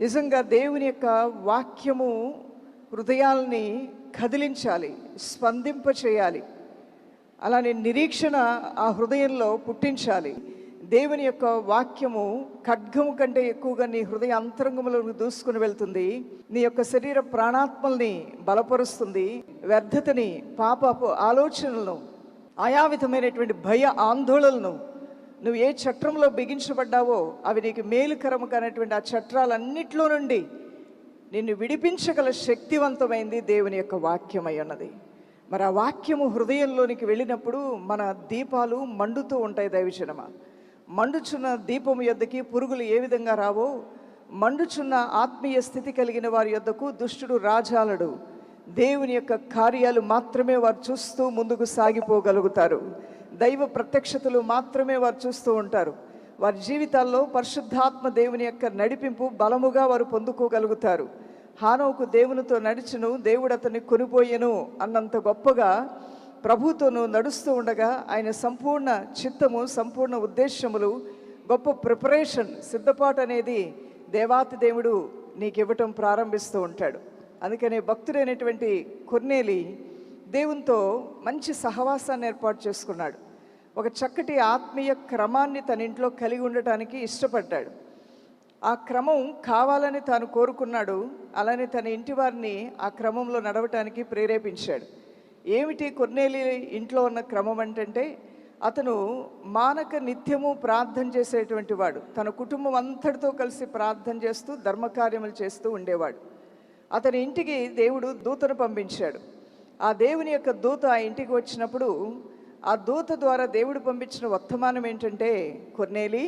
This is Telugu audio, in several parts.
నిజంగా దేవుని యొక్క వాక్యము హృదయాల్ని కదిలించాలి స్పందింప చేయాలి అలానే నిరీక్షణ ఆ హృదయంలో పుట్టించాలి. దేవుని యొక్క వాక్యము ఖడ్గము కంటే ఎక్కువగా నీ హృదయ అంతరంగములకు దూసుకుని వెళ్తుంది. నీ యొక్క శరీర ప్రాణాత్మల్ని బలపరుస్తుంది. వ్యర్థతని పాపపు ఆలోచనలను ఆయావిధమైనటువంటి భయ ఆందోళనలను నువ్వు ఏ చట్రంలో బిగించబడ్డావో అవి నీకు మేలుకరము కానటువంటి ఆ చట్రాలన్నిట్లో నుండి నిన్ను విడిపించగల శక్తివంతమైంది దేవుని యొక్క వాక్యమై ఉన్నది. మరి ఆ వాక్యము హృదయంలోనికి వెళ్ళినప్పుడు మన దీపాలు మండుతూ ఉంటాయి దైవజనమ. మండుచున్న దీపము యొద్దకి పురుగులు ఏ విధంగా రావో మండుచున్న ఆత్మీయ స్థితి కలిగిన వారి యొద్దకు దుష్టుడు రాజాలడు. దేవుని యొక్క కార్యాలు మాత్రమే వారు చూస్తూ ముందుకు సాగిపోగలుగుతారు. దైవ ప్రత్యక్షతలు మాత్రమే వారు చూస్తూ ఉంటారు. వారి జీవితాల్లో పరిశుద్ధాత్మ దేవుని యొక్క నడిపింపు బలముగా వారు పొందుకోగలుగుతారు. హానోకు దేవునితో నడిచను దేవుడు అతన్ని కొనిపోయెను అన్నంత గొప్పగా ప్రభుతోను నడుస్తూ ఉండగా ఆయన సంపూర్ణ చిత్తము సంపూర్ణ ఉద్దేశములు గొప్ప ప్రిపరేషన్ సిద్ధపాటు అనేది దేవాతి దేవుడు నీకు ఇవ్వటం ప్రారంభిస్తూ ఉంటాడు. అందుకనే భక్తుడైనటువంటి కొన్నేలి దేవునితో మంచి సహవాసాన్ని ఏర్పాటు చేసుకున్నాడు. ఒక చక్కటి ఆత్మీయ క్రమాన్ని తన ఇంట్లో కలిగి ఉండటానికి ఇష్టపడ్డాడు. ఆ క్రమం కావాలని తాను కోరుకున్నాడు అలానే తన ఇంటి వారిని ఆ క్రమంలో నడవటానికి ప్రేరేపించాడు. ఏమిటి కొన్నేలి ఇంట్లో ఉన్న క్రమం అంటే అతను మానక నిత్యము ప్రార్థన చేసేటువంటి వాడు. తన కుటుంబం అంతటితో కలిసి ప్రార్థన చేస్తూ ధర్మకార్యములు చేస్తూ ఉండేవాడు. అతని ఇంటికి దేవుడు దూతను పంపించాడు. ఆ దేవుని యొక్క దూత ఆ ఇంటికి వచ్చినప్పుడు ఆ దూత ద్వారా దేవుడు పంపించిన వర్తమానం ఏంటంటే కొన్నేలి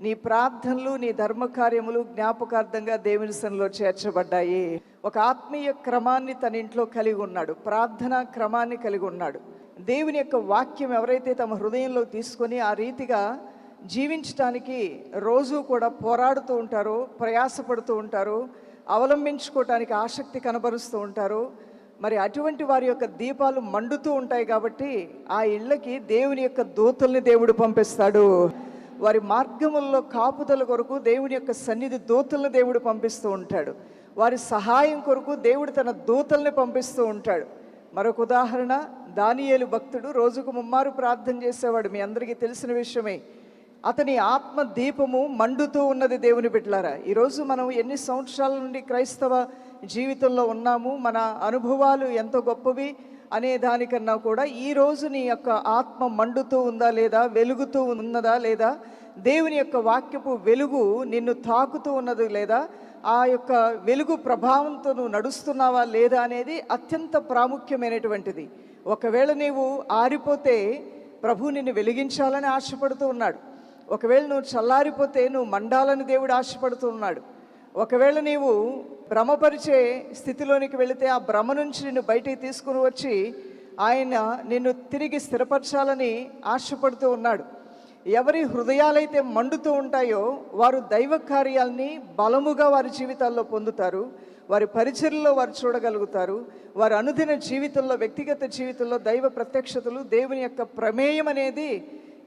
నీ ప్రార్థనలు నీ ధర్మకార్యములు జ్ఞాపకార్థంగా దేవుని సన్నిలో చేర్చబడ్డాయి. ఒక ఆత్మీయ క్రమాన్ని తన ఇంట్లో కలిగి ఉన్నాడు. ప్రార్థనా క్రమాన్ని కలిగి ఉన్నాడు. దేవుని యొక్క వాక్యం ఎవరైతే తమ హృదయంలో తీసుకొని ఆ రీతిగా జీవించటానికి రోజు కూడా పోరాడుతూ ఉంటారో ప్రయాసపడుతూ ఉంటారో అవలంబించుకోవటానికి ఆసక్తి కనబరుస్తూ ఉంటారు మరి అటువంటి వారి యొక్క దీపాలు మండుతూ ఉంటాయి కాబట్టి ఆ ఇళ్ళకి దేవుని యొక్క దూతల్ని దేవుడు పంపిస్తాడు. వారి మార్గముల్లో కాపుదల కొరకు దేవుని యొక్క సన్నిధి దూతల్ని దేవుడు పంపిస్తూ ఉంటాడు. వారి సహాయం కొరకు దేవుడు తన దూతల్ని పంపిస్తూ ఉంటాడు. మరొక ఉదాహరణ దానియేలు భక్తుడు రోజుకు ముమ్మారు ప్రార్థన చేసేవాడు. మీ అందరికీ తెలిసిన విషయమే. అతని ఆత్మ దీపము మండుతూ ఉన్నది దేవుని బిడ్డలారా. ఈరోజు మనం ఎన్ని సంవత్సరాల నుండి క్రైస్తవ జీవితంలో ఉన్నాము మన అనుభవాలు ఎంతో గొప్పవి అనే దానికన్నా కూడా ఈ రోజు నీ యొక్క ఆత్మ మండుతూ ఉందా లేదా వెలుగుతూ ఉన్నదా లేదా దేవుని యొక్క వాక్యపు వెలుగు నిన్ను తాకుతూ ఉన్నది లేదా ఆ యొక్క వెలుగు ప్రభావంతో నువ్వు నడుస్తున్నావా లేదా అనేది అత్యంత ప్రాముఖ్యమైనటువంటిది. ఒకవేళ నీవు ఆరిపోతే ప్రభు నిన్ను వెలిగించాలని ఆశపడుతూ ఉన్నాడు. ఒకవేళ నువ్వు చల్లారిపోతే నువ్వు మండాలని దేవుడు ఆశపడుతూ ఉన్నాడు ఒకవేళ నీవు భ్రమపరిచే స్థితిలోనికి వెళితే ఆ భ్రమ నుంచి నిన్ను బయటికి తీసుకుని వచ్చి ఆయన నిన్ను తిరిగి స్థిరపరచాలని ఆశపడుతూ ఉన్నాడు. ఎవరి హృదయాలైతే మండుతూ ఉంటాయో వారు దైవ కార్యాల్ని బలముగా వారి జీవితాల్లో పొందుతారు. వారి పరిచర్లో వారు చూడగలుగుతారు. వారి అనుదిన జీవితంలో వ్యక్తిగత జీవితంలో దైవ ప్రత్యక్షతలు దేవుని యొక్క ప్రమేయం అనేది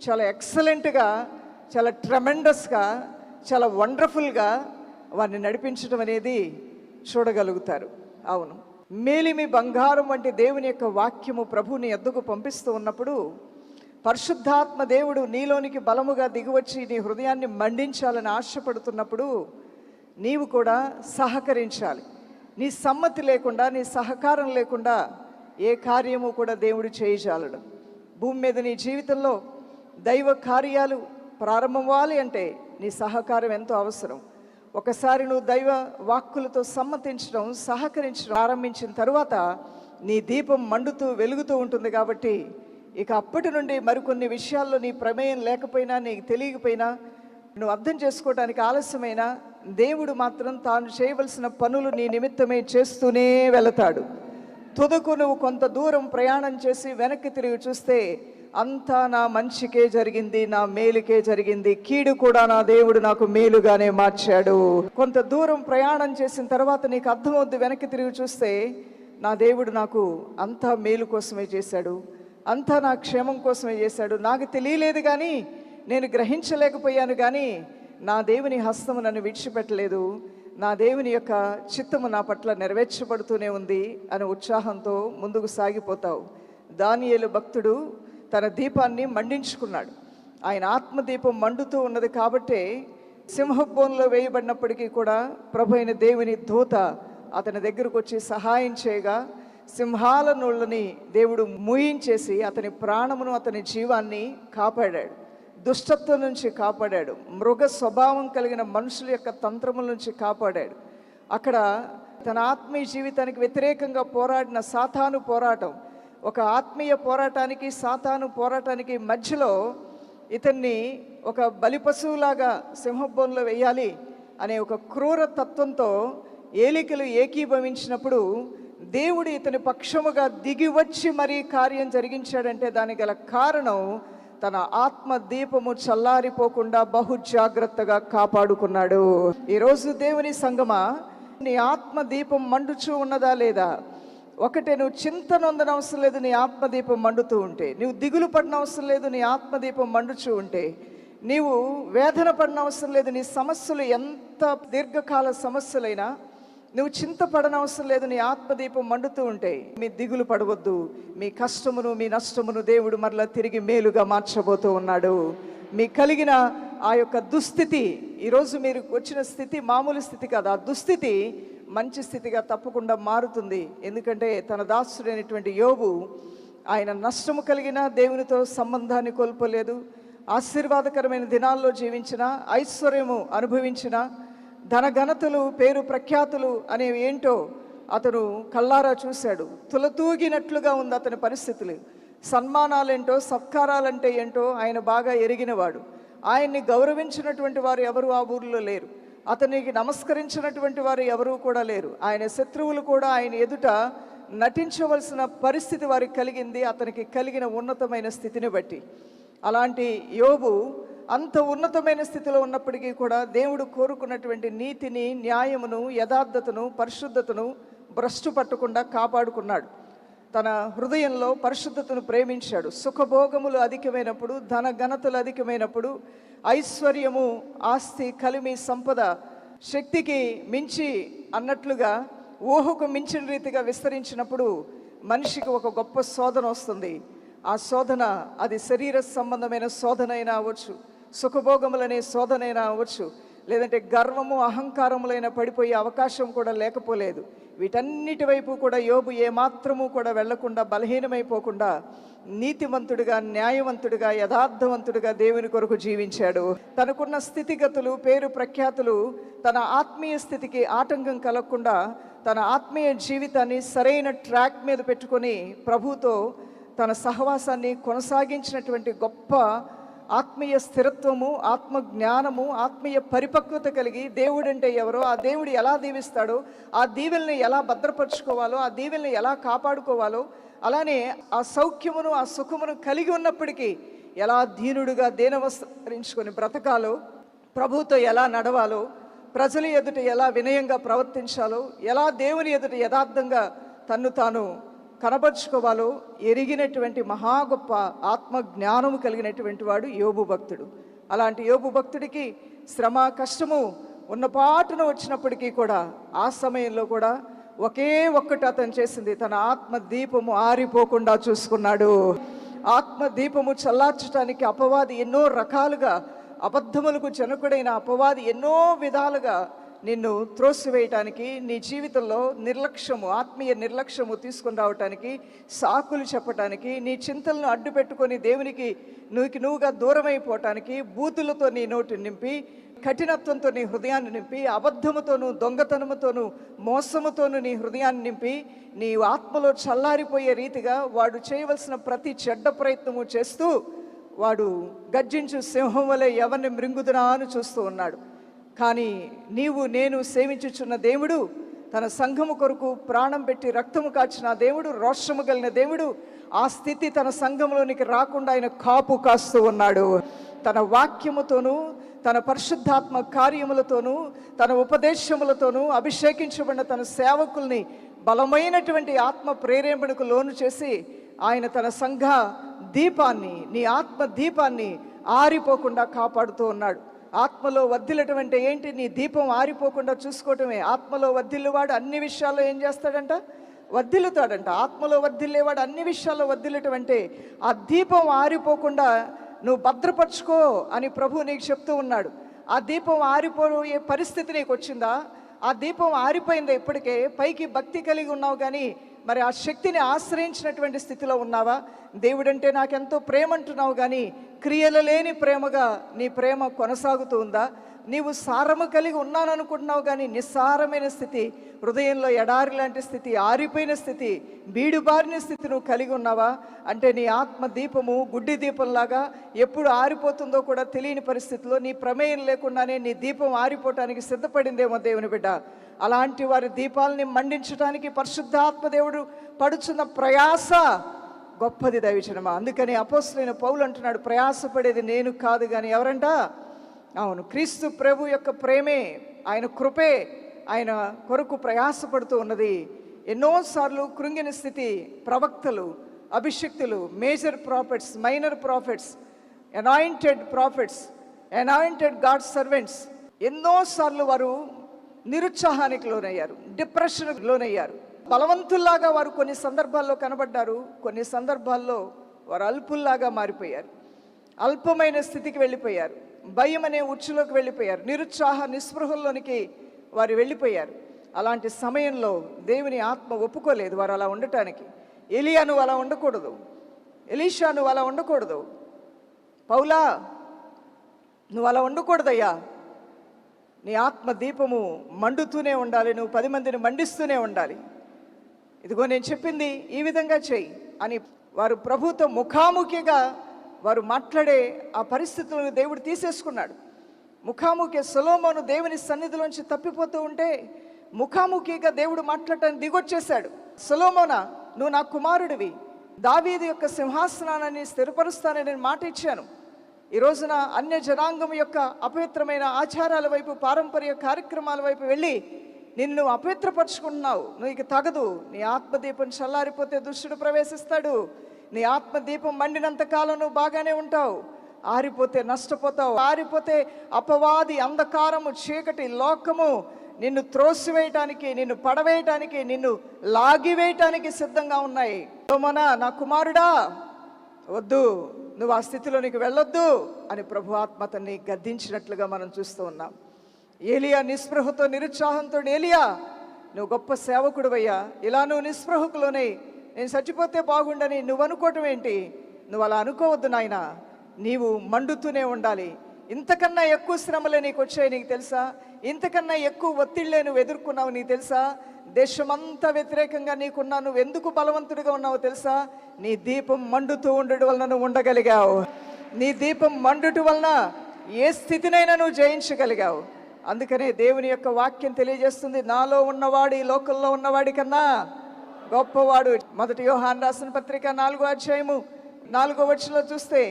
చాలా ఎక్సలెంట్గా చాలా ట్రమెండస్గా చాలా వండర్ఫుల్గా వారిని నడిపించడం అనేది చూడగలుగుతారు. అవును. మేలిమి బంగారం వంటి దేవుని యొక్క వాక్యము ప్రభుని ఎద్దుకు పంపిస్తూ ఉన్నప్పుడు పరిశుద్ధాత్మ దేవుడు నీలోనికి బలముగా దిగువచ్చి నీ హృదయాన్ని మండించాలని ఆశపడుతున్నప్పుడు నీవు కూడా సహకరించాలి. నీ సమ్మతి లేకుండా నీ సహకారం లేకుండా ఏ కార్యము కూడా దేవుడు చేయజాలడు. భూమి మీద నీ జీవితంలో దైవ కార్యాలు ప్రారంభమవ్వాలి అంటే నీ సహకారం ఎంతో అవసరం. ఒకసారి నువ్వు దైవ వాక్కులతో సమ్మతించడం సహకరించడం ప్రారంభించిన తర్వాత నీ దీపం మండుతూ వెలుగుతూ ఉంటుంది కాబట్టి ఇక అప్పటి నుండి మరికొన్ని విషయాల్లో నీ ప్రమేయం లేకపోయినా నీకు తెలియకపోయినా నువ్వు అర్థం చేసుకోవడానికి ఆలస్యమైనా దేవుడు మాత్రం తాను చేయవలసిన పనులు నీ నిమిత్తమే చేస్తూనే వెళతాడు. తుదకు నువ్వు కొంత దూరం ప్రయాణం చేసి వెనక్కి తిరిగి చూస్తే అంతా నా మంచికే జరిగింది నా మేలుకే జరిగింది. కీడు కూడా నా దేవుడు నాకు మేలుగానే మార్చాడు. కొంత దూరం ప్రయాణం చేసిన తర్వాత నీకు అర్థమవుద్ది వెనక్కి తిరిగి చూస్తే నా దేవుడు నాకు అంతా మేలు కోసమే చేశాడు. అంతా నా క్షేమం కోసమే చేశాడు. నాకు తెలియలేదు కానీ నేను గ్రహించలేకపోయాను కానీ నా దేవుని హస్తము నన్ను విడిచిపెట్టలేదు. నా దేవుని యొక్క చిత్తము నా పట్ల నెరవేర్చబడుతూనే ఉంది అనే ఉత్సాహంతో ముందుకు సాగిపోతావు. దానియేలు భక్తుడు తన దీపాన్ని మండించుకున్నాడు. ఆయన ఆత్మదీపం మండుతూ ఉన్నది కాబట్టే సింహబోన్లో వేయబడినప్పటికీ కూడా ప్రభు అయిన దేవుని దూత అతని దగ్గరకు వచ్చి సహాయం చేయగా సింహాల నోళ్ళని దేవుడు మూయించేసి అతని ప్రాణమును అతని జీవాన్ని కాపాడాడు. దుష్టత్వం నుంచి కాపాడాడు. మృగ స్వభావం కలిగిన మనుషుల యొక్క తంత్రముల నుంచి కాపాడాడు. అక్కడ తన ఆత్మీయ జీవితానికి వ్యతిరేకంగా పోరాడిన సాతాను పోరాటం ఒక ఆత్మీయ పోరాటానికి సాతాను పోరాటానికి మధ్యలో ఇతన్ని ఒక బలిపశువులాగా సింహబోన్లో వేయాలి అనే ఒక క్రూర తత్వంతో ఏలికలు ఏకీభవించినప్పుడు దేవుడు ఇతని పక్షముగా దిగి వచ్చి మరీ కార్యం జరిగించాడంటే దానికి గల కారణం తన ఆత్మ దీపము చల్లారిపోకుండా బహు జాగ్రత్తగా కాపాడుకున్నాడు. ఈరోజు దేవుని సంగమా నీ ఆత్మ దీపం మండుచూ ఉన్నదా లేదా? ఒకటే నువ్వు చింత నొందన అవసరం లేదు నీ ఆత్మదీపం మండుతూ ఉంటే. నువ్వు దిగులు పడిన అవసరం లేదు నీ ఆత్మదీపం మండుచూ ఉంటే. నీవు వేదన పడిన అవసరం లేదు నీ సమస్యలు ఎంత దీర్ఘకాల సమస్యలైనా. నువ్వు చింతపడనవసరం లేదు నీ ఆత్మదీపం మండుతూ ఉంటే. మీ దిగులు పడవద్దు. మీ కష్టమును మీ నష్టమును దేవుడు మరలా తిరిగి మేలుగా మార్చబోతూ ఉన్నాడు. మీ కలిగిన ఆ యొక్క దుస్థితి ఈరోజు మీరు వచ్చిన స్థితి మామూలు స్థితి కాదు. ఆ దుస్థితి మంచి స్థితిగా తప్పకుండా మారుతుంది. ఎందుకంటే తన దాసుడైనటువంటి యోబు ఆయన నష్టము కలిగిన దేవునితో సంబంధాన్ని కోల్పోలేదు. ఆశీర్వాదకరమైన దినాల్లో జీవించిన ఐశ్వర్యము అనుభవించిన ధనఘనతలు పేరు ప్రఖ్యాతులు అనేవి ఏంటో అతను కళ్ళారా చూశాడు. తులతూగినట్లుగా ఉంది అతని పరిస్థితులు. సన్మానాలేంటో సత్కారాలంటే ఏంటో ఆయన బాగా ఎరిగినవాడు. ఆయన్ని గౌరవించినటువంటి వారు ఎవరు? ఆ ఊరిలో లేరు. అతనికి నమస్కరించినటువంటి వారు ఎవరూ కూడా లేరు. ఆయన శత్రువులు కూడా ఆయన ఎదుట నటించవలసిన పరిస్థితి వారికి కలిగింది. అతనికి కలిగిన ఉన్నతమైన స్థితిని బట్టి. అలాంటి యోబు అంత ఉన్నతమైన స్థితిలో ఉన్నప్పటికీ కూడా దేవుడు కోరుకున్నటువంటి నీతిని న్యాయమును యథార్థతను పరిశుద్ధతను భ్రష్టు పట్టకుండా కాపాడుకున్నాడు. తన హృదయంలో పరిశుద్ధతను ప్రేమించాడు. సుఖభోగములు అధికమైనప్పుడు ధన ఘనతలు అధికమైనప్పుడు ఐశ్వర్యము ఆస్తి కలిమి సంపద శక్తికి మించి అన్నట్లుగా ఊహకు మించిన రీతిగా విస్తరించినప్పుడు మనిషికి ఒక గొప్ప శోధన వస్తుంది. ఆ శోధన అది శరీర సంబంధమైన శోధన అయినా అవ్వచ్చు సుఖభోగములనే శోధనైనా అవ్వచ్చు. లేదంటే గర్వము అహంకారములైన పడిపోయే అవకాశం కూడా లేకపోలేదు. వీటన్నిటి వైపు కూడా యోబు ఏమాత్రము కూడా వెళ్ళకుండా బలహీనమైపోకుండా నీతివంతుడిగా న్యాయవంతుడిగా యథార్థవంతుడిగా దేవుని కొరకు జీవించాడు. తనకున్న స్థితిగతులు పేరు ప్రఖ్యాతులు తన ఆత్మీయ స్థితికి ఆటంకం కలగకుండా తన ఆత్మీయ జీవితాన్ని సరైన ట్రాక్ మీద పెట్టుకొని ప్రభుతో తన సహవాసాన్ని కొనసాగించినటువంటి గొప్ప ఆత్మీయ స్థిరత్వము ఆత్మ జ్ఞానము ఆత్మీయ పరిపక్వత కలిగి దేవుడంటే ఎవరో ఆ దేవుడు ఎలా దీవిస్తాడో ఆ దీవెల్ని ఎలా భద్రపరుచుకోవాలో ఆ దీవెల్ని ఎలా కాపాడుకోవాలో అలానే ఆ సౌఖ్యమును ఆ సుఖమును కలిగి ఉన్నప్పటికీ ఎలా దీనుడుగా దీనవస్కరించుకొని బ్రతకాలో ప్రభుతో ఎలా నడవాలో ప్రజల ఎదుట ఎలా వినయంగా ప్రవర్తించాలో ఎలా దేవుని ఎదుట యథార్థంగా తన్ను తాను కనపరుచుకోవాలో ఎరిగినటువంటి మహా గొప్ప ఆత్మ జ్ఞానము కలిగినటువంటి వాడు యోబు భక్తుడు. అలాంటి యోబు భక్తుడికి శ్రమ కష్టము ఉన్నపాటున వచ్చినప్పటికీ కూడా ఆ సమయంలో కూడా ఒకే ఒక్కటి అతను చేసింది. తన ఆత్మ దీపము ఆరిపోకుండా చూసుకున్నాడు. ఆత్మ దీపము చల్లార్చడానికి అపవాది ఎన్నో రకాలుగా అబద్ధములకు జనకుడైన అపవాది ఎన్నో విధాలుగా నిన్ను త్రోసివేయటానికి నీ జీవితంలో నిర్లక్ష్యము ఆత్మీయ నిర్లక్ష్యము తీసుకొని రావటానికి సాకులు చెప్పటానికి నీ చింతలను అడ్డు పెట్టుకొని దేవునికి నువ్వుకి నువ్వుగా దూరమైపోవటానికి బూతులతో నీ నోటి నింపి కఠినత్వంతో నీ హృదయాన్ని నింపి అబద్ధముతోనూ దొంగతనముతోనూ మోసముతోనూ నీ హృదయాన్ని నింపి నీ ఆత్మలో చల్లారిపోయే రీతిగా వాడు చేయవలసిన ప్రతి చెడ్డ ప్రయత్నము చేస్తూ వాడు గర్జించు సింహం వలె ఎవరిని మృంగుదునా అని చూస్తూ ఉన్నాడు. కానీ నీవు నేను సేవించుచున్న దేవుడు తన సంఘము కొరకు ప్రాణం పెట్టి రక్తము కాచిన దేవుడు రోషము కలిగిన దేవుడు ఆ స్థితి తన సంఘంలోనికి రాకుండా ఆయన కాపు కాస్తూ ఉన్నాడు. తన వాక్యముతోనూ తన పరిశుద్ధాత్మ కార్యములతోనూ తన ఉపదేశములతోనూ అభిషేకించబడిన తన సేవకుల్ని బలమైనటువంటి ఆత్మ ప్రేరేపణకు లోను చేసి ఆయన తన సంఘ దీపాన్ని నీ ఆత్మ దీపాన్ని ఆరిపోకుండా కాపాడుతూ ఉన్నాడు. ఆత్మలో వర్ధిల్లటం అంటే ఏంటి? నీ దీపం ఆరిపోకుండా చూసుకోవటమే. ఆత్మలో వర్ధిల్లువాడు అన్ని విషయాల్లో ఏం చేస్తాడంట? వర్ధిల్లుతాడంట. ఆత్మలో వర్ధిల్లేవాడు అన్ని విషయాల్లో వర్ధిల్లటం అంటే ఆ దీపం ఆరిపోకుండా నువ్వు భద్రపరచుకో అని ప్రభు నీకు చెప్తూ ఉన్నాడు. ఆ దీపం ఆరిపోయే పరిస్థితి నీకు వచ్చిందా ఆ దీపం ఆరిపోయిందా ఇప్పటికే? పైకి భక్తి కలిగి ఉన్నావు కానీ మరి ఆ శక్తిని ఆశ్రయించినటువంటి స్థితిలో ఉన్నావా? దేవుడంటే నాకెంతో ప్రేమ అంటున్నావు కానీ క్రియలు లేని ప్రేమగా నీ ప్రేమ కొనసాగుతూ ఉందా? నీవు సారము కలిగి ఉన్నాననుకుంటున్నావు కానీ నిస్సారమైన స్థితి హృదయంలో ఎడారి లాంటి స్థితి ఆరిపోయిన స్థితి బీడుబారిన స్థితి నువ్వు కలిగి ఉన్నావా? అంటే నీ ఆత్మ దీపము గుడ్డి దీపంలాగా ఎప్పుడు ఆరిపోతుందో కూడా తెలియని పరిస్థితిలో నీ ప్రమేయం లేకుండానే నీ దీపం ఆరిపోవటానికి సిద్ధపడిందేమో దేవుని బిడ్డ. అలాంటి వారి దీపాలని మండించడానికి పరిశుద్ధాత్మ దేవుడు పడుచున్న ప్రయాస గొప్పది దైవచనమా. అందుకని అపోసులైన పౌలు అంటున్నాడు ప్రయాసపడేది నేను కాదు కానీ ఎవరంట? అవును క్రీస్తు ప్రభు యొక్క ప్రేమే ఆయన కృపే ఆయన కొరకు ప్రయాసపడుతూ ఉన్నది. ఎన్నోసార్లు కృంగిన స్థితి ప్రవక్తలు అభిషక్తులు major prophets minor prophets anointed prophets anointed God servants ఎన్నోసార్లు వారు నిరుత్సాహానికి లోనయ్యారు డిప్రెషన్కి లోనయ్యారు. బలవంతుల్లాగా వారు కొన్ని సందర్భాల్లో కనబడ్డారు కొన్ని సందర్భాల్లో వారు అల్పుల్లాగా మారిపోయారు. అల్పమైన స్థితికి వెళ్ళిపోయారు భయం అనే ఉచ్చులోకి వెళ్ళిపోయారు నిరుత్సాహ నిస్పృహల్లోనికి వారు వెళ్ళిపోయారు. అలాంటి సమయంలో దేవుని ఆత్మ ఒప్పుకోలేదు వారు అలా ఉండటానికి. ఎలియా నువ్వు అలా ఉండకూడదు ఎలీషా నువ్వు అలా ఉండకూడదు. పౌలా నువ్వు అలా ఉండకూడదయ్యా. నీ ఆత్మ దీపము మండుతూనే ఉండాలి నువ్వు పది మందిని మండిస్తూనే ఉండాలి. ఇదిగో నేను చెప్పింది ఈ విధంగా చెయ్యి అని వారు ప్రభుతో ముఖాముఖిగా వారు మాట్లాడే ఆ పరిస్థితులను దేవుడు తీసేసుకున్నాడు. ముఖాముఖి సులోమోను దేవుని సన్నిధిలోంచి తప్పిపోతూ ఉంటే ముఖాముఖిగా దేవుడు మాట్లాడటానికి దిగొచ్చేశాడు. సొలోమోనా నువ్వు నా కుమారుడివి. దావీది యొక్క సింహాసనాన్ని స్థిరపరుస్తానని నేను మాట ఇచ్చాను. ఈ రోజున అన్య జనాంగం యొక్క అపవిత్రమైన ఆచారాల వైపు పారంపర్య కార్యక్రమాల వైపు వెళ్ళి నిన్ను అపవిత్రపరుచుకుంటున్నావు. నువ్వు ఇక తగదు. నీ ఆత్మదీపం చల్లారిపోతే దుష్టుడు ప్రవేశిస్తాడు. నీ ఆత్మదీపం మండినంత కాలం నువ్వు బాగానే ఉంటావు. ఆరిపోతే నష్టపోతావు. ఆరిపోతే అపవాది అంధకారము చీకటి లోకము నిన్ను త్రోసివేయటానికి నిన్ను పడవేయటానికి నిన్ను లాగివేయటానికి సిద్ధంగా ఉన్నాయి. సోమనా నా కుమారుడా వద్దు నువ్వు ఆ స్థితిలో నీకు వెళ్ళొద్దు అని ప్రభు ఆత్మతన్ని గద్దించినట్లుగా మనం చూస్తూ ఉన్నాం. ఏలియా నిస్పృహతో నిరుత్సాహంతో ఏలియా నువ్వు గొప్ప సేవకుడువయ్యా. ఇలా నువ్వు నిస్పృహకులోనే నేను చచ్చిపోతే బాగుండని నువ్వు అనుకోవటం ఏంటి? నువ్వు అలా అనుకోవద్దు నాయన. నీవు మండుతూనే ఉండాలి. ఇంతకన్నా ఎక్కువ శ్రమలే నీకు వచ్చాయి నీకు తెలుసా? ఇంతకన్నా ఎక్కువ ఒత్తిళ్ళే నువ్వు ఎదుర్కొన్నావు నీకు తెలుసా? దేశమంతా వ్యతిరేకంగా నీకున్నా నువ్వు ఎందుకు బలవంతుడిగా ఉన్నావో తెలుసా? నీ దీపం మండుతూ ఉండడం వలన నువ్వు ఉండగలిగావు. నీ దీపం మండుట వలన ఏ స్థితినైనా నువ్వు జయించగలిగావు. అందుకనే దేవుని యొక్క వాక్యం తెలియజేస్తుంది నాలో ఉన్నవాడు ఈ లోకంలో ఉన్నవాడి కన్నా గొప్పవాడు. మొదటి యోహాన్ రాసిన పత్రిక నాలుగో అధ్యాయము నాలుగో వచ్చలో చూస్తే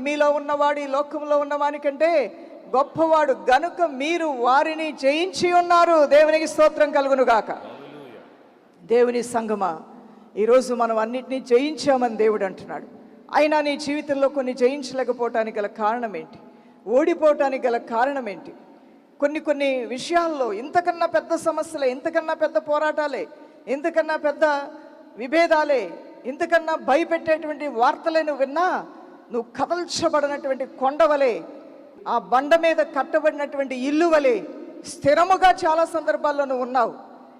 మీలో ఉన్నవాడు ఈ లోకంలో ఉన్నవాని కంటే గొప్పవాడు గనుక మీరు వారిని జయించి ఉన్నారు. దేవునికి స్తోత్రం కలుగును గాక దేవుని సంగమా ఈరోజు మనం అన్నిటినీ జయించామని దేవుడు అంటున్నాడు. అయినా నీ జీవితంలో కొన్ని జయించలేకపోవటానికి గల కారణం ఏంటి ఓడిపోవటానికి గల కారణం ఏంటి కొన్ని కొన్ని విషయాల్లో ఇంతకన్నా పెద్ద సమస్యలే ఇంతకన్నా పెద్ద పోరాటాలే ఇంతకన్నా పెద్ద విభేదాలే ఇంతకన్నా భయపెట్టేటువంటి వార్తలే నువ్వు విన్నా నువ్వు కదల్చబడినటువంటి కొండవలే ఆ బండ మీద కట్టబడినటువంటి ఇల్లు వలె స్థిరముగా చాలా సందర్భాల్లో నువ్వు ఉన్నావు.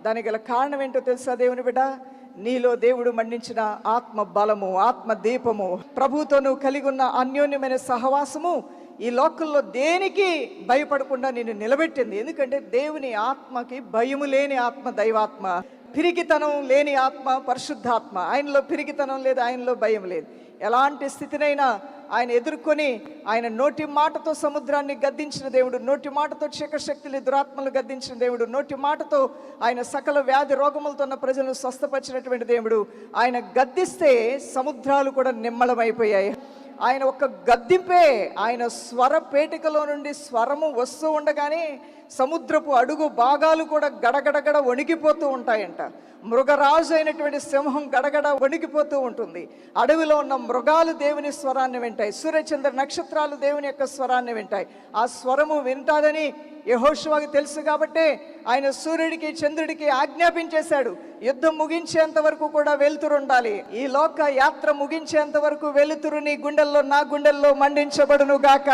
దానికి గల కారణం ఏంటో తెలుసా దేవుని బిడ్డ? నీలో దేవుడు మండించిన ఆత్మ బలము ఆత్మ దీపము ప్రభుతో నువ్వు కలిగి ఉన్న అన్యోన్యమైన సహవాసము ఈ లోకల్లో దేనికి భయపడకుండా నిన్ను నిలబెట్టింది? ఎందుకంటే దేవుని ఆత్మకి భయము లేని ఆత్మ దైవాత్మ పిరికితనం లేని ఆత్మ పరిశుద్ధాత్మ. ఆయనలో పిరికితనం లేదు ఆయనలో భయం లేదు. ఎలాంటి స్థితినైనా ఆయన ఎదుర్కొని ఆయన నోటి మాటతో సముద్రాన్ని గద్దించిన దేవుడు నోటి మాటతో శక్తులు దురాత్మలు గద్దించిన దేవుడు నోటి మాటతో ఆయన సకల వ్యాధి రోగములతో ఉన్న ప్రజలను స్వస్థపరిచినటువంటి దేవుడు. ఆయన గద్దిస్తే సముద్రాలు కూడా నిమ్మలమైపోయాయి. ఆయన ఒక గద్దింపే ఆయన స్వర పేటికలో నుండి స్వరము వస్తూ ఉండగానే సముద్రపు అడుగు భాగాలు కూడా గడగడగడ వణికిపోతూ ఉంటాయంట. మృగరాజు అయినటువంటి సింహం గడగడ వణికిపోతూ ఉంటుంది. అడవిలో ఉన్న మృగాలు దేవుని స్వరాన్ని వింటాయి. సూర్యచంద్ర నక్షత్రాలు దేవుని యొక్క స్వరాన్ని వింటాయి. ఆ స్వరము వింటాదని యహోషువాకి తెలుసు కాబట్టే ఆయన సూర్యుడికి చంద్రుడికి ఆజ్ఞాపించేశాడు. యుద్ధం ముగించేంత వరకు కూడా వెలుతురు ఉండాలి. ఈ లోక యాత్ర ముగించేంత వరకు వెలుతురు నీ గుండెల్లో నా గుండెల్లో మండించబడును గాక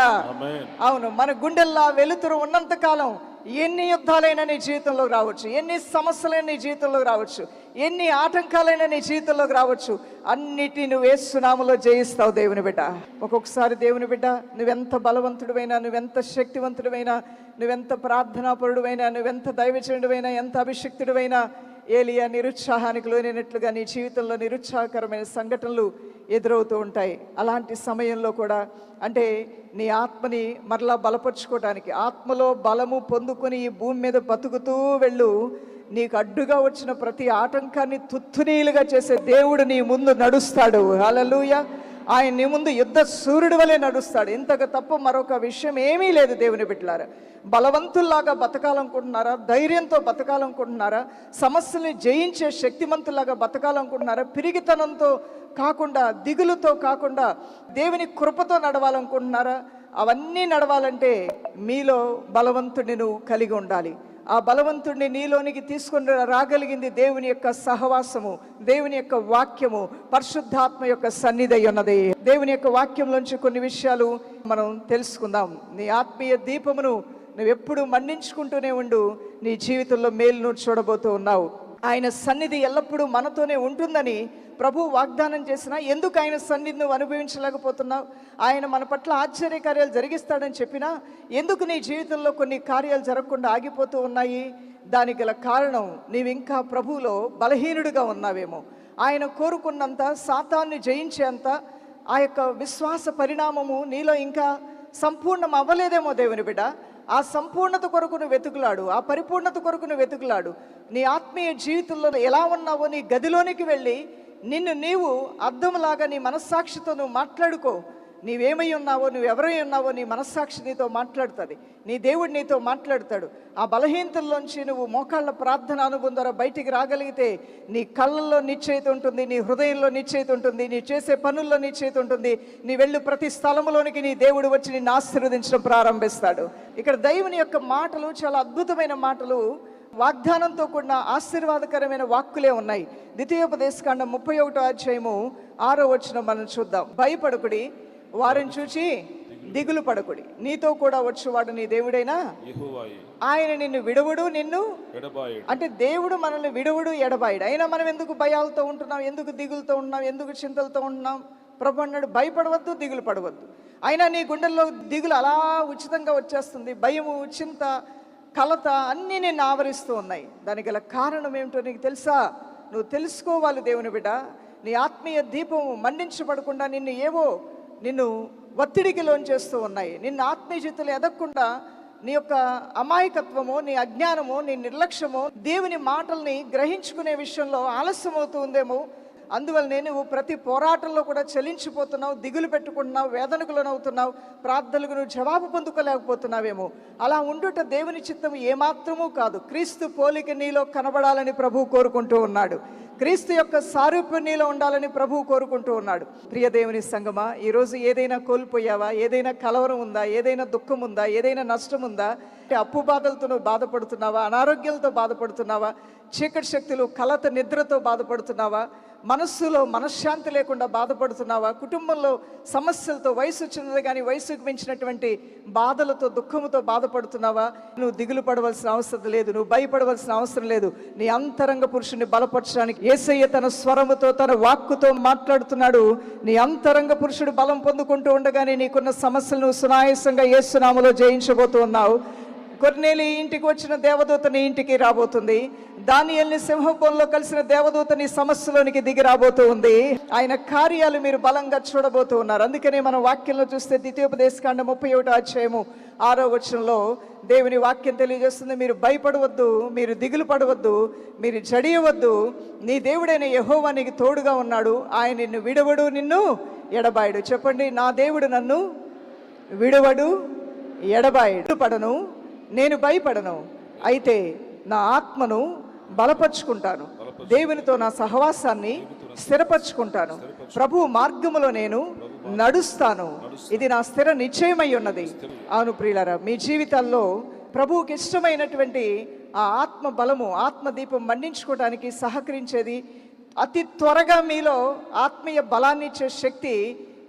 అవును మన గుండెల్లో వెలుతురు ఉన్నంత కాలం ఎన్ని యుద్ధాలైనా నీ జీవితంలో రావచ్చు ఎన్ని సమస్యలైనా నీ జీవితంలో రావచ్చు ఎన్ని ఆటంకాలైనా నీ జీవితంలోకి రావచ్చు అన్నిటి నువ్వు వేస్తున్నాములో జయిస్తావు దేవుని బిడ్డ. ఒక్కొక్కసారి దేవుని బిడ్డ నువ్వెంత బలవంతుడివైనా నువ్వెంత శక్తివంతుడివైనా నువ్వెంత ప్రార్థనాపరుడువైనా నువ్వెంత దైవచనుడివైనా ఎంత అభిషక్తుడివైనా ఏలియా నిరుత్సాహానికి లోనైనట్లుగా నీ జీవితంలో నిరుత్సాహకరమైన సంఘటనలు ఎదురవుతూ ఉంటాయి. అలాంటి సమయంలో కూడా అంటే నీ ఆత్మని మరలా బలపరుచుకోవడానికి ఆత్మలో బలము పొందుకొని ఈ భూమి మీద బతుకుతూ వెళ్ళు. నీకు అడ్డుగా వచ్చిన ప్రతి ఆటంకాన్ని తుత్తునీలుగా చేసే దేవుడు నీ ముందు నడుస్తాడు. అలలుయ ఆయన నీ ముందు యుద్ధ సూర్యుడి వలె నడుస్తాడు. ఇంతకు తప్ప మరొక విషయం ఏమీ లేదు దేవుని బిడ్డలారా. బలవంతుల్లాగా బతకాలనుకుంటున్నారా? ధైర్యంతో బతకాలనుకుంటున్నారా? సమస్యల్ని జయించే శక్తిమంతుల్లాగా బతకాలనుకుంటున్నారా? పిరిగితనంతో కాకుండా దిగులుతో కాకుండా దేవుని కృపతో నడవాలనుకుంటున్నారా? అవన్నీ నడవాలంటే మీలో బలవంతుడిని నువ్వు కలిగి ఉండాలి. ఆ బలవంతుడిని నీలోనికి తీసుకొని రాగలిగింది దేవుని యొక్క సహవాసము దేవుని యొక్క వాక్యము పరిశుద్ధాత్మ యొక్క సన్నిధి ఉన్నది దేవుని యొక్క వాక్యంలోంచి కొన్ని విషయాలు మనం తెలుసుకుందాం. నీ ఆత్మీయ దీపమును నువ్వు ఎప్పుడు మన్నించుకుంటూనే ఉండు నీ జీవితంలో మేలును చూడబోతూ ఉన్నావు. ఆయన సన్నిధి ఎల్లప్పుడూ మనతోనే ఉంటుందని ప్రభు వాగ్దానం చేసినా ఎందుకు ఆయన సన్నిధి నువ్వు అనుభవించలేకపోతున్నావు? ఆయన మన పట్ల ఆశ్చర్య కార్యాలు జరిగిస్తాడని చెప్పినా ఎందుకు నీ జీవితంలో కొన్ని కార్యాలు జరగకుండా ఆగిపోతూ ఉన్నాయి? దానికి గల కారణం నీవు ఇంకా ప్రభువులో బలహీనుడిగా ఉన్నావేమో. ఆయన కోరుకున్నంత సాతాన్ని జయించేంత ఆ యొక్క విశ్వాస పరిణామము నీలో ఇంకా సంపూర్ణం అవ్వలేదేమో దేవుని బిడ్డ. ఆ సంపూర్ణత కొరకు నువ్వు వెతుకులాడు ఆ పరిపూర్ణత కొరకు నువ్వు వెతుకులాడు. నీ ఆత్మీయ జీవితంలో ఎలా ఉన్నావో నీ గదిలోనికి వెళ్ళి నిన్ను నీవు అర్థంలాగా నీ మనస్సాక్షితో నువ్వు మాట్లాడుకో. నీవేమై ఉన్నావో నువ్వు ఎవరై ఉన్నావో నీ మనస్సాక్షి నీతో మాట్లాడుతుంది. నీ దేవుడు నీతో మాట్లాడతాడు. ఆ బలహీనతల్లోంచి నువ్వు మోకాళ్ళ ప్రార్థన అనుభవం ద్వారా బయటికి రాగలిగితే నీ కళ్ళల్లో నిశ్చయిత ఉంటుంది నీ హృదయంలో నిశ్చయిత ఉంటుంది నీ చేసే పనుల్లో నిశ్చయిత ఉంటుంది. నీ వెళ్ళు ప్రతి స్థలములోనికి నీ దేవుడు వచ్చి నిన్ను ఆశీర్వదించడం ప్రారంభిస్తాడు. ఇక్కడ దైవుని యొక్క మాటలు చాలా అద్భుతమైన మాటలు వాగ్దానంతో కూడిన ఆశీర్వాదకరమైన వాక్కులే ఉన్నాయి. ద్వితీయోపదేశకాండం ముప్పై ఒకటో అధ్యాయము ఆరో వచ్చిన మనం చూద్దాం. భయపడకుడి వారిని చూచి దిగులు పడకుడి. నీతో కూడా వచ్చేవాడు నీ దేవుడైనా? ఆయన నిన్ను విడవుడు నిన్ను అంటే దేవుడు మనల్ని విడవుడు ఎడబాయుడు. అయినా మనం ఎందుకు భయాలతో ఉంటున్నాం? ఎందుకు దిగులతో ఉంటున్నాం ఎందుకు చింతలతో ఉంటున్నాం ప్రభు అన్నాడు భయపడవద్దు దిగులు పడవద్దు. అయినా నీ గుండెల్లో దిగులు అలా ఉచితంగా వచ్చేస్తుంది. భయము చింత కలత అన్నీ నిన్ను ఆవరిస్తూ ఉన్నాయి. దానికి గల కారణం ఏమిటో నీకు తెలుసా? నువ్వు తెలుసుకోవాలి దేవుని బిడ్డ. నీ ఆత్మీయ దీపం మండించబడకుండా నిన్ను ఏవో నిన్ను ఒత్తిడికి లోంచేస్తూ ఉన్నాయి. నిన్ను ఆత్మీయ జీవితంలో ఎదగకుండా నీ యొక్క అమాయకత్వము నీ అజ్ఞానము నీ నిర్లక్ష్యము దేవుని మాటల్ని గ్రహించుకునే విషయంలో ఆలస్యమవుతూ ఉందేమో అందువల్లనే నువ్వు ప్రతి పోరాటంలో కూడా చలించిపోతున్నావు దిగులు పెట్టుకుంటున్నావు వేదనకు లోనవుతున్నావు ప్రార్థనలకు నువ్వు జవాబు పొందుకోలేకపోతున్నావేమో. అలా ఉండుట దేవుని చిత్తం ఏమాత్రమూ కాదు. క్రీస్తు పోలిక నీలో కనబడాలని ప్రభువు కోరుకుంటూ ఉన్నాడు. క్రీస్తు యొక్క సారూప్యం నీలో ఉండాలని ప్రభువు కోరుకుంటూ ఉన్నాడు. ప్రియ దేవుని సంగమా ఈరోజు ఏదైనా కోల్పోయావా? ఏదైనా కలవరం ఉందా? ఏదైనా దుఃఖం ఉందా? ఏదైనా నష్టం ఉందా? అంటే అప్పు బాధలతో నువ్వు బాధపడుతున్నావా? అనారోగ్యాలతో బాధపడుతున్నావా? చీకటి శక్తులు కలత నిద్రతో బాధపడుతున్నావా? మనస్సులో మనశ్శాంతి లేకుండా బాధపడుతున్నావా? కుటుంబంలో సమస్యలతో వయసు వచ్చినది కానీ వయసుకు మించినటువంటి బాధలతో దుఃఖముతో బాధపడుతున్నావా? నువ్వు దిగులు పడవలసిన అవసరం లేదు నువ్వు భయపడవలసిన అవసరం లేదు. నీ అంతరంగ పురుషుని బలపరచడానికి ఏసయ్య తన స్వరముతో తన వాక్కుతో మాట్లాడుతున్నాడు. నీ అంతరంగ పురుషుడు బలం పొందుకుంటూ ఉండగానే నీకున్న సమస్యలను సునాయాసంగా ఏసునామలో జయించబోతూ ఉన్నావు. కొన్నేలి ఇంటికి వచ్చిన దేవదూత నీ ఇంటికి రాబోతుంది. దానియల్ని సింహపురంలో కలిసిన దేవదూత నీ సమస్యలోనికి దిగి రాబోతూ ఉంది. ఆయన కార్యాలు మీరు బలంగా చూడబోతూ ఉన్నారు. అందుకనే మనం వాక్యంలో చూస్తే ద్వితీయోపదేశకాండ ముప్పై ఒకటో అధ్యాయము ఆరో వచనంలో దేవుని వాక్యం తెలియజేస్తుంది. మీరు భయపడవద్దు మీరు దిగులు పడవద్దు మీరు జడియవద్దు. నీ దేవుడైన యహోవానికి నీకు తోడుగా ఉన్నాడు. ఆయన నిన్ను విడవడు నిన్ను ఎడబాయుడు. చెప్పండి నా దేవుడు నన్ను విడవడు ఎడబాయుడు. పడను. నేను భయపడను. అయితే నా ఆత్మను బలపరుచుకుంటాను. దేవునితో నా సహవాసాన్ని స్థిరపరచుకుంటాను. ప్రభు మార్గములో నేను నడుస్తాను. ఇది నా స్థిర నిశ్చయమై ఉన్నది. అవును ప్రియులరా మీ జీవితాల్లో ప్రభువుకి ఇష్టమైనటువంటి ఆ ఆత్మ బలము ఆత్మ దీపం మండించుకోవడానికి సహకరించేది అతి త్వరగా మీలో ఆత్మీయ బలాన్ని ఇచ్చే శక్తి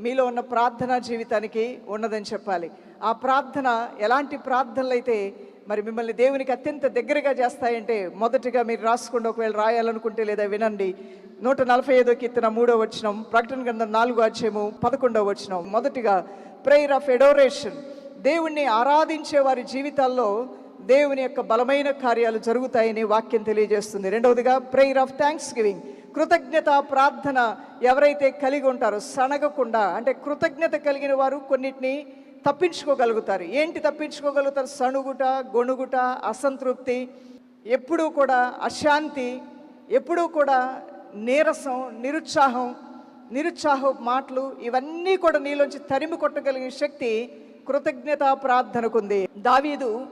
మీలో ఉన్న ప్రార్థనా జీవితానికి ఉన్నదని చెప్పాలి. ఆ ప్రార్థన ఎలాంటి ప్రార్థనలు అయితే మరి మిమ్మల్ని దేవునికి అత్యంత దగ్గరగా చేస్తాయంటే మొదటిగా మీరు రాసుకోండి ఒకవేళ రాయాలనుకుంటే లేదా వినండి. నూట నలభై ఐదో కీర్తన మూడో వచ్చినం ప్రకటన గ్రంథం నాలుగో అధ్యయము పదకొండవ వచ్చినం మొదటిగా ప్రేయర్ ఆఫ్ ఎడోరేషన్ దేవుణ్ణి ఆరాధించే వారి జీవితాల్లో దేవుని యొక్క బలమైన కార్యాలు జరుగుతాయని వాక్యం తెలియజేస్తుంది. రెండవదిగా ప్రేయర్ ఆఫ్ థ్యాంక్స్ గివింగ్ కృతజ్ఞత ప్రార్థన ఎవరైతే కలిగి ఉంటారో సనగకుండా అంటే కృతజ్ఞత కలిగిన వారు కొన్నిటిని తప్పించుకోగలుగుతారు. ఏంటి తప్పించుకోగలుగుతారు? సణుగుట గొణుగుట అసంతృప్తి ఎప్పుడూ కూడా అశాంతి ఎప్పుడూ కూడా నీరసం నిరుత్సాహం నిరుత్సాహ మాటలు ఇవన్నీ కూడా నీలోంచి తరిమి కొట్టగలిగిన శక్తి కృతజ్ఞత ప్రార్థనకుంది. దావీదు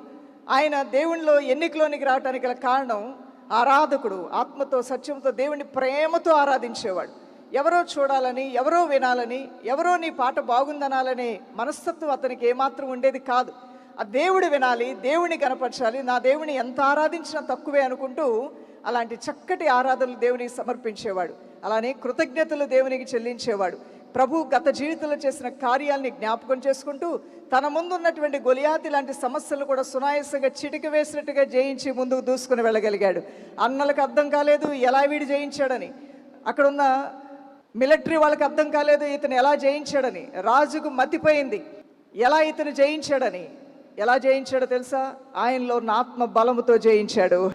ఆయన దేవునిలో ఎన్నికలోనికి రావడానికి గల కారణం ఆరాధకుడు ఆత్మతో సత్యంతో దేవుని ప్రేమతో ఆరాధించేవాడు. ఎవరో చూడాలని ఎవరో వినాలని ఎవరో నీ పాట బాగుందనాలనే మనస్తత్వం అతనికి ఏమాత్రం ఉండేది కాదు. ఆ దేవుడు వినాలి దేవుని కనపరచాలి నా దేవుని ఎంత ఆరాధించినా తక్కువే అనుకుంటూ అలాంటి చక్కటి ఆరాధనలు దేవునికి సమర్పించేవాడు. అలానే కృతజ్ఞతలు దేవునికి చెల్లించేవాడు. ప్రభు గత జీవితంలో చేసిన కార్యాల్ని జ్ఞాపకం చేసుకుంటూ తన ముందున్నటువంటి గొలియాతి లాంటి సమస్యలు కూడా సునాయాసంగా చిటిక వేసినట్టుగా జయించి ముందుకు దూసుకుని వెళ్ళగలిగాడు. అన్నలకు అర్థం కాలేదు ఎలా వీడు జయించాడని. అక్కడున్న మిలిటరీ వాళ్ళకి అర్థం కాలేదు ఇతను ఎలా జయించాడని. రాజుకు మతిపోయింది. ఎలా ఇతను జయించాడని. ఎలా జయించాడో తెలుసా? ఆయనలో ఉన్న ఆత్మ బలముతో జయించాడు.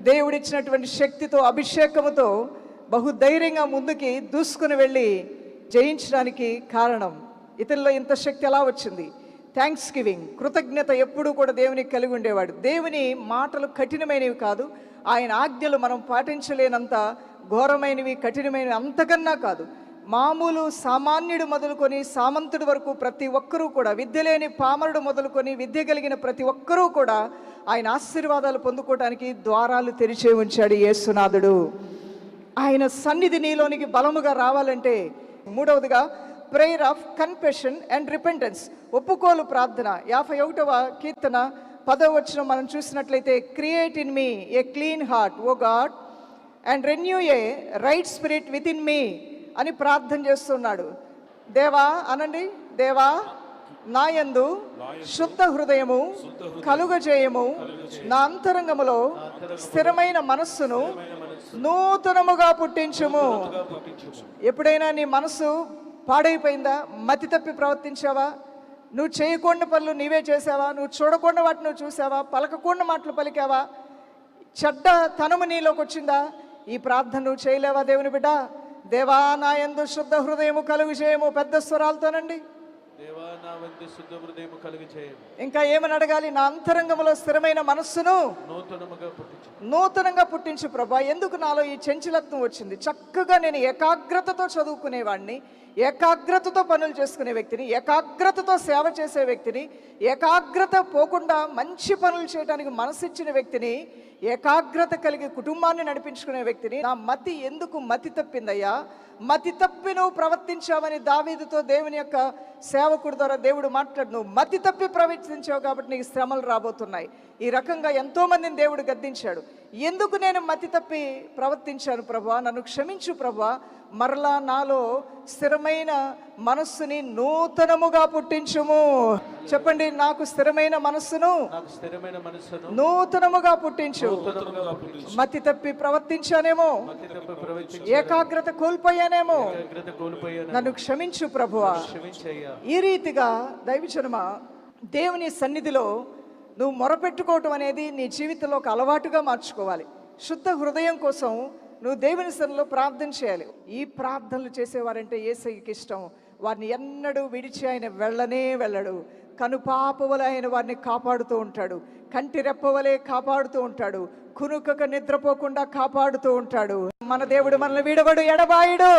దేవుడిచ్చినటువంటి శక్తితో అభిషేకముతో బహుధైర్యంగా ముందుకి దూసుకుని వెళ్ళి జయించడానికి కారణం. ఇతనిలో ఇంత శక్తి ఎలా వచ్చింది? థ్యాంక్స్ గివింగ్ కృతజ్ఞత ఎప్పుడూ కూడా దేవునికి కలిగి ఉండేవాడు. దేవుని మాటలు కఠినమైనవి కాదు. ఆయన ఆజ్ఞలు మనం పాటించలేనంత ఘోరమైనవి కఠినమైనవి అంతకన్నా కాదు. మామూలు సామాన్యుడు మొదలుకొని సామంతుడి వరకు ప్రతి ఒక్కరూ కూడా విద్య లేని పామరుడు మొదలుకొని విద్య కలిగిన ప్రతి ఒక్కరూ కూడా ఆయన ఆశీర్వాదాలు పొందుకోవడానికి ద్వారాలు తెరిచే ఉంచాడు యేసునాథుడు. ఆయన సన్నిధి నీలోనికి బలముగా రావాలంటే మూడవదిగా prayer of confession and repentance ఒప్పుకోలు ప్రార్థన. యాభై ఒకటవ కీర్తన పదవ వచ్చిన మనం చూసినట్లయితే create in me a clean heart O God and renew a right spirit within me అని ప్రార్థన చేస్తున్నాడు. దేవా అనండి దేవా నా యందు శుద్ధ హృదయము కలుగజేయము. నా అంతరంగములో స్థిరమైన మనస్సును నూతనముగా పుట్టించుము. ఎప్పుడైనా నీ మనస్సు పాడైపోయిందా? మతి తప్పి ప్రవర్తించావా? నువ్వు చేయకుండా పనులు నీవే చేసావా? నువ్వు చూడకుండా వాటిని నువ్వు చూసావా? పలకకుండా మాటలు పలికావా? చెడ్డ తనము నీలోకి వచ్చిందా? ఈ ప్రార్థన నువ్వు చేయలేవా దేవుని బిడ్డ? దేవా నా యందు శుద్ధ హృదయము కలుగు చేయము. పెద్ద స్వరాలతోనండి. ఇంకా ఏమని అడగాలి? నా అంతరంగంలో స్థిరమైన మనస్సును నూతనంగా పుట్టించు ప్రభా. ఎందుకు నాలో ఈ చంచలత్వం వచ్చింది? చక్కగా నేను ఏకాగ్రతతో చదువుకునేవాడిని ఏకాగ్రతతో పనులు చేసుకునే వ్యక్తిని ఏకాగ్రతతో సేవ చేసే వ్యక్తిని ఏకాగ్రత పోకుండా మంచి పనులు చేయడానికి మనసిచ్చిన వ్యక్తిని ఏకాగ్రత కలిగి కుటుంబాన్ని నడిపించుకునే వ్యక్తిని నా మతి ఎందుకు మతి తప్పిందయ్యా? మతి తప్పి నువ్వు ప్రవర్తించావని దావీదుతో దేవుని యొక్క సేవకుడి ద్వారా దేవుడు మాట్లాడు. నువ్వు మతి తప్పి ప్రవర్తించావు కాబట్టి నీకు శ్రమలు రాబోతున్నాయి. ఈ రకంగా ఎంతో మందిని దేవుడు గద్దించాడు. ఎందుకు నేను మతి తప్పి ప్రవర్తించాను ప్రభా? నన్ను క్షమించు ప్రభా. మరలా నాలో స్థిరమైన మనస్సుని నూతనముగా పుట్టించుము. చెప్పండి నాకు స్థిరమైన మనస్సును స్థిరమైన మనస్సును నూతనముగా పుట్టించు. మతి తప్పి ప్రవర్తించానేమో. ఏకాగ్రత కోల్పోయానేమో. నన్ను క్షమించు ప్రభువా. ఈ రీతిగా దైవజనమ దేవుని సన్నిధిలో నువ్వు మొరపెట్టుకోవటం అనేది నీ జీవితంలో ఒక అలవాటుగా మార్చుకోవాలి. శుద్ధ హృదయం కోసం నువ్వు దేవుని సన్నిలో ప్రార్థన చేయాలి. ఈ ప్రార్థనలు చేసేవారంటే ఏసైకి ఇష్టం. వారిని ఎన్నడూ విడిచి ఆయన వెళ్ళనే వెళ్ళడు. కనుపాపవలే ఆయన వారిని కాపాడుతూ ఉంటాడు. కంటి రెప్పవలే కాపాడుతూ ఉంటాడు. కునుకక నిద్రపోకుండా కాపాడుతూ ఉంటాడు. మన దేవుడు మనల్ని విడవడు ఎడబాయుడు.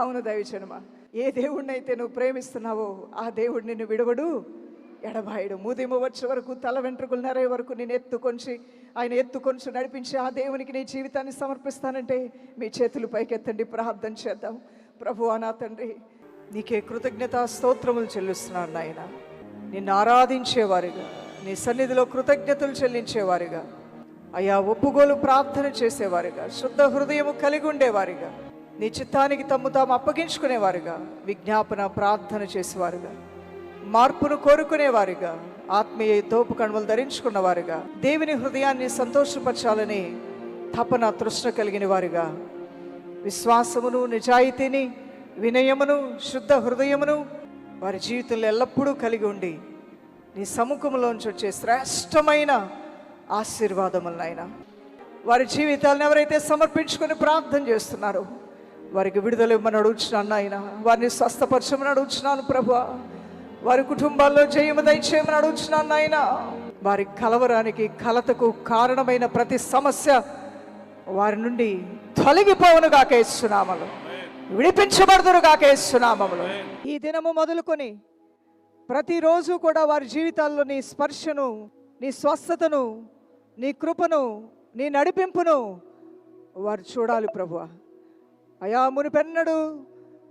అవును దైవచనమ ఏ దేవుడినైతే నువ్వు ప్రేమిస్తున్నావో ఆ దేవుడు నిన్ను విడవడు ఎడబాయడు. ముదిమ వచ్చే వరకు తల వెంట్రుకలు నెరే వరకు నేను ఎత్తుకొంచి ఆయన ఎత్తుకొంచి నడిపించి ఆ దేవునికి నీ జీవితాన్ని సమర్పిస్తానంటే మీ చేతులు పైకెత్తండి ప్రార్థన చేద్దాం. ప్రభు నా తండ్రి నీకే కృతజ్ఞత స్తోత్రములు చెల్లిస్తున్నాను నాయన. నిన్ను ఆరాధించేవారిగా నీ సన్నిధిలో కృతజ్ఞతలు చెల్లించేవారిగా అయా ఒప్పుగోలు ప్రార్థన చేసేవారిగా శుద్ధ హృదయము కలిగి ఉండేవారిగా నీ చిత్తానికి తమ్ము తాము అప్పగించుకునేవారుగా విజ్ఞాపన ప్రార్థన చేసేవారుగా మార్పును కోరుకునేవారుగా ఆత్మీయ తోపు కణువలు ధరించుకున్నవారుగా దేవుని హృదయాన్ని సంతోషపరచాలని తపన తృష్ణ కలిగిన వారుగా విశ్వాసమును నిజాయితీని వినయమును శుద్ధ హృదయమును వారి జీవితంలో ఎల్లప్పుడూ కలిగి ఉండి నీ సముఖంలోంచి వచ్చే శ్రేష్టమైన ఆశీర్వాదములనైనా వారి జీవితాలను ఎవరైతే సమర్పించుకొని ప్రార్థన చేస్తున్నారో వారికి విడుదల ఇవ్వమని అడుగుతున్నాను ఆయన వారిని స్వస్థపరచమని అడుగుతున్నాను ప్రభు వారి కుటుంబాల్లో జయము దయచేయమని అడుగుతున్నాను ఆయన వారి కలవరానికి కలతకు కారణమైన ప్రతి సమస్య వారి నుండి తొలగిపోవును కాకేస్తున్నామలు విడిపించబడదురు కాకేస్తున్నామములు ఈ దినము మొదలుకొని ప్రతిరోజు కూడా వారి జీవితాల్లో నీ స్పర్శను నీ స్వస్థతను నీ కృపను నీ నడిపింపును వారు చూడాలి ప్రభువా. అయా మునిపెన్నడు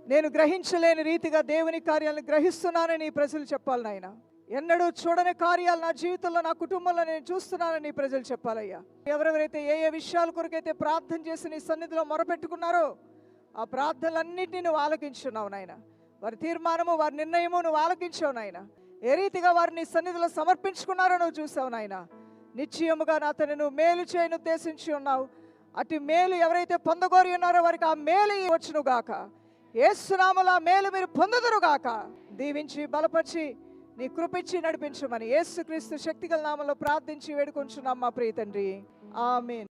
నేను గ్రహించలేని రీతిగా దేవుని కార్యాలను గ్రహిస్తున్నానని ప్రజలు చెప్పాలి నాయన. ఎన్నడూ చూడని కార్యాలు నా జీవితంలో నా కుటుంబంలో నేను చూస్తున్నానని ప్రజలు చెప్పాలయ్యా. ఎవరెవరైతే ఏ ఏ విషయాల కొరకైతే ప్రార్థన చేసి నీ సన్నిధిలో మొరపెట్టుకున్నారో ఆ ప్రార్థనలన్నింటినీ నువ్వు ఆలకించున్నావు నాయన. వారి తీర్మానము వారి నిర్ణయము నువ్వు ఆలకించావు నాయన. ఏ రీతిగా వారిని సన్నిధిలో సమర్పించుకున్నారో నువ్వు చూసావు నాయన. నిశ్చయముగా నా తను నువ్వు మేలు చేయను ఉద్దేశించి ఉన్నావు. అటు మేలు ఎవరైతే పొందగోరి ఉన్నారో వారికి ఆ మేలు ఇవ్వచ్చును గాక. ఏసునాముల మేలు మీరు పొందదురు గాక. దీవించి బలపరిచి నీ కృపిచ్చి నడిపించమని యేసుక్రీస్తు శక్తిగల నామంలో ప్రార్థించి వేడుకుంటున్నాం మా ప్రియ తండ్రి. ఆమెన్.